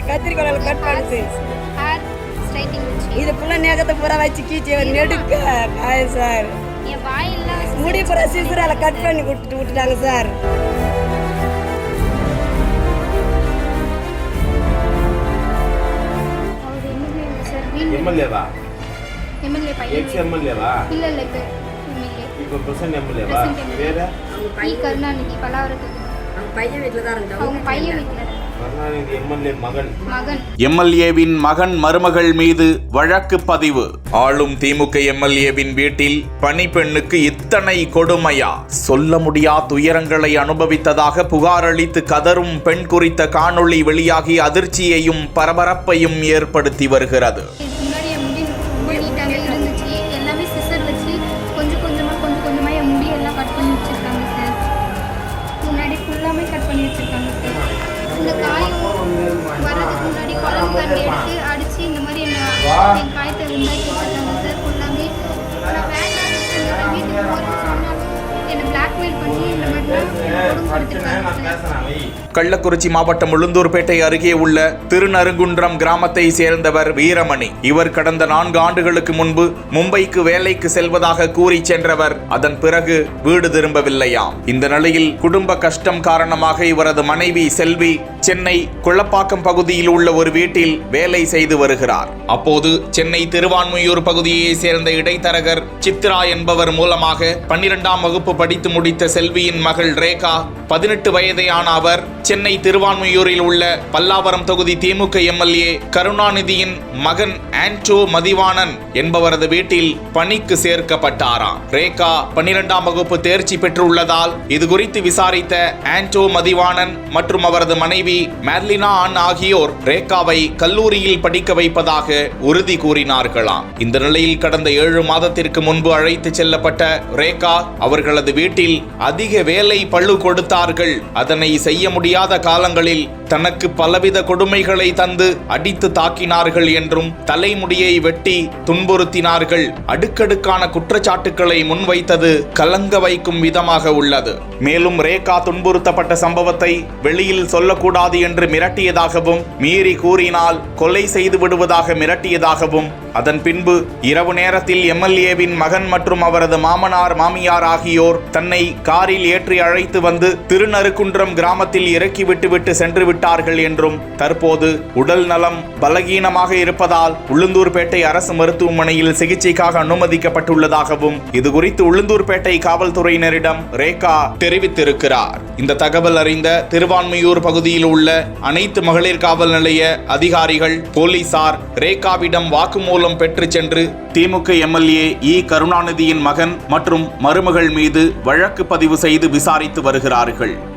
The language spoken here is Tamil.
கத்திரிக்கோளால கட் பண்ணுது இது புள்ள நேகத்தை பூரா வச்சு கீச்சி நெடுக்க காய சார் முடி பூரா சிசுரால கட் பண்ணி விட்டுட்டு விட்டுட்டாங்க சார் எம்எல்ஏ எம்எல்ஏவா பையன் எக்ஸ் எம்எல்ஏவா இல்ல இல்ல இப்போ எம்எல்ஏ இப்போ பிரசன்ட் எம்எல்ஏவா. வேற இ கருணாநிதி பல்லாவரத்து அவங்க பையன் வீட்டில் தான் இருந்தாங்க அவங்க பையன் வீட்டில் கருணாநிதி எம்எல்ஏ மகன். மகன். எம்எல்ஏவின் மகன் மருமகள் மீது வழக்கு பதிவு. ஆளும் திமுக எம்எல்ஏவின் வீட்டில் பணிப்பெண்ணுக்கு இத்தனை கொடுமையா? சொல்ல முடியா துயரங்களை அனுபவித்ததாக புகார் அளித்து கதரும் பெண் குறித்த காணொளி வெளியாகி அதிர்ச்சியையும் பரபரப்பையும் ஏற்படுத்தி வருகிறது. இந்த காயம் வர்றதுக்கு முன்னாடி குழம்பு கரண்டி எடுத்து அடித்து இந்த மாதிரி என்ன என் காயத்தை உண்டாக்கி வச்சுருக்காங்க சார் ஃபுல்லாமே நான் வேண்டாம் வீட்டுக்கு போகிறேன்னு சொன்னாலும் என்னை பிளாக்மெயில் பண்ணி இந்த மாதிரிலாம் கொடுத்துருக்காங்க சார் கள்ளக்குறிச்சி மாவட்டம் உளுந்தூர்பேட்டை அருகே உள்ள திருநறுங்குன்றம் கிராமத்தை சேர்ந்தவர் வீரமணி. இவர் கடந்த நான்கு ஆண்டுகளுக்கு முன்பு மும்பைக்கு வேலைக்கு செல்வதாக கூறி சென்றவர். அதன் பிறகு வீடு திரும்பவில்லையாம் இந்த நிலையில் குடும்ப கஷ்டம் காரணமாக இவரது மனைவி செல்வி சென்னை குளப்பாக்கம் பகுதியில் உள்ள ஒரு வீட்டில் வேலை செய்து வருகிறார். அப்போது சென்னை திருவான்மையூர் பகுதியை சேர்ந்த இடைத்தரகர் சித்ரா என்பவர் மூலமாக பன்னிரெண்டாம் வகுப்பு படித்து முடித்த செல்வியின் மகள் ரேகா பதினெட்டு வயதையான அவர் சென்னை திருவான்மையூரில் உள்ள பல்லாவரம் தொகுதி திமுக எம்எல்ஏ கருணாநிதியின் மகன் ஆன்டோ மதிவாணன் என்பவரது வீட்டில் பணிக்கு சேர்க்கப்பட்டாராம். ரேகா பன்னிரெண்டாம் வகுப்பு தேர்ச்சி பெற்றுள்ளதால் இது குறித்து விசாரித்த ஆன்டோ மதிவாணன் மற்றும் அவரது மனைவி மேர்லினா ஆன் ஆகியோர் ரேகாவை கல்லூரியில் படிக்க வைப்பதாக உறுதி கூறினார்களாம். இந்த நிலையில் கடந்த ஏழு மாதத்திற்கு முன்பு அழைத்து செல்லப்பட்ட ரேகா அவர்களது வீட்டில் அதிக வேலை பழு கொடுத்தார்கள். அதனை செய்ய முடியாது காலங்களில் தனக்கு பலவித கொடுமைகளை தந்து அடித்து தாக்கினார்கள் என்றும் தலைமுடியை வெட்டி துன்புறுத்தினார்கள். அடுக்கடுக்கான குற்றச்சாட்டுக்களை முன்வைத்தது கலங்க வைக்கும் விதமாக உள்ளது. மேலும் ரேகா துன்புறுத்தப்பட்ட சம்பவத்தை வெளியில் சொல்லக்கூடாது என்று மிரட்டியதாகவும் மீறி கூறினால் கொலை செய்து விடுவதாக மிரட்டியதாகவும் அதன் பின்பு இரவு நேரத்தில் எம்எல்ஏவின் மகன் மற்றும் அவரது மாமனார் மாமியார் ஆகியோர் தன்னை காரில் ஏற்றி அழைத்து வந்து திருநறுக்குன்றம் கிராமத்தில் இறக்கி விட்டுவிட்டு சென்று விட்டார்கள் என்றும் தற்போது உடல் நலம் பலகீனமாக இருப்பதால் உளுந்தூர்பேட்டை அரசு மருத்துவமனையில் சிகிச்சைக்காக அனுமதிக்கப்பட்டுள்ளதாகவும் இதுகுறித்து உளுந்தூர்பேட்டை காவல்துறையினரிடம் ரேகா தெரிவித்திருக்கிறார். இந்த தகவல் அறிந்த திருவான்மையூர் பகுதியில் உள்ள அனைத்து மகளிர் காவல் நிலைய அதிகாரிகள் போலீசார் ரேகாவிடம் வாக்குமூலம் பெற்று சென்று திமுக எம்எல்ஏ இ. கருணாநிதியின் மகன் மற்றும் மருமகள் மீது வழக்கு பதிவு செய்து விசாரித்து வருகிறார்கள்.